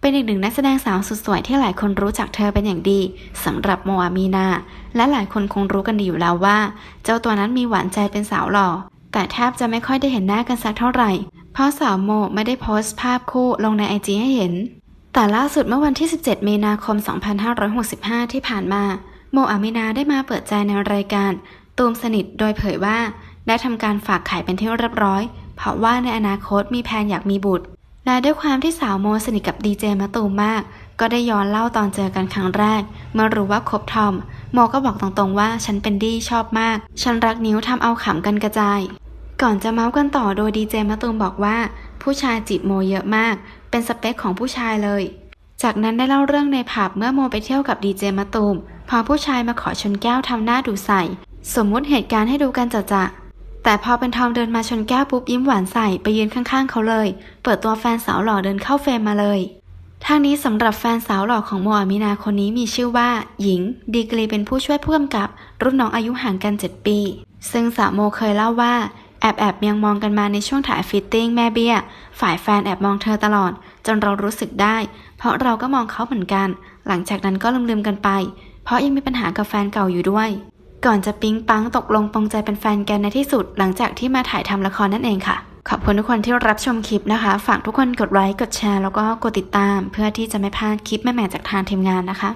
เป็นอีกหนึ่งนักแสดงสาวสุดสวยที่หลายคนรู้จักเธอเป็นอย่างดีสำหรับโมอามีนา และหลายคนคงรู้กันดีอยู่แล้วว่า เจ้าตัวนั้นมีหวานใจเป็นสาวหล่อ แต่แทบจะไม่ค่อยได้เห็นหน้ากันสักเท่าไหร่ เพราะสาวโมไม่ได้โพสต์ภาพคู่ลงในไอจีให้เห็น แต่ล่าสุดเมื่อวันที่ 17 มีนาคม 2565 ที่ผ่านมา โมอามินาได้มาเปิดใจในรายการ ตูมสนิทโดยเผยว่า ได้ทำการฝากไข่เป็นที่เรียบร้อย เพราะว่าในอนาคตมีแผนอยากมีบุตร และด้วยความที่สาวโมสนิทกับดีเจมะตูมมาก ก็ได้ย้อนเล่าตอนเจอกันครั้งแรก เมื่อรู้ว่าคบทอม โมก็บอกตรงๆว่าฉันเป็นดีชอบมาก ฉันรักนิ้วทำเอาขำกันกระจาย ก่อนจะเมาส์กันต่อโดยดีเจมะตูมบอกว่า ผู้ชายจีบโมเยอะมาก เป็นสเปคของผู้ชายเลย จากนั้นได้เล่าเรื่องในผับเมื่อโมไปเที่ยวกับดีเจมะตูมพอผู้ชายมาขอชนแก้วทำหน้าดูใส่ สมมุติเหตุการณ์ให้ดูกันจะจะ แต่พอเป็นทอมเดินมาชนแก้วปุ๊บยิ้มหวานใส่ไปยืนข้างๆ เขาเลย เปิดตัวแฟนสาวหล่อเดินเข้าเฟรมมาเลยทางนี้สำหรับแฟนสาวหล่อของโมอามินาคนนี้มีชื่อว่า หญิง ดีกรีเป็นผู้ช่วยผู้กำกับ รุ่นน้องอายุห่างกัน 7 ปี ซึ่งสาวโมเคยเล่าว่า แอบแอบยังมองกันมาในช่วงถ่ายฟิตติ้งแม่เบี้ย ฝ่ายแฟนแอบมองเธอตลอด จนเรารู้สึกได้ เพราะเราก็มองเขาเหมือนกัน หลังจากนั้นก็ลืมๆกันไป เพราะยังมีปัญหากับแฟนเก่าอยู่ด้วย ก่อนจะปิ๊งปังตกลงปองใจเป็นแฟนกันในที่สุด หลังจากที่มาถ่ายทำละครนั่นเองค่ะ ขอบคุณทุกคนที่รับชมคลิปนะคะ ฝากทุกคนกดไลค์กดแชร์แล้วก็กดติดตาม เพื่อที่จะไม่พลาดคลิปแม่ๆจากทางทีมงานนะคะ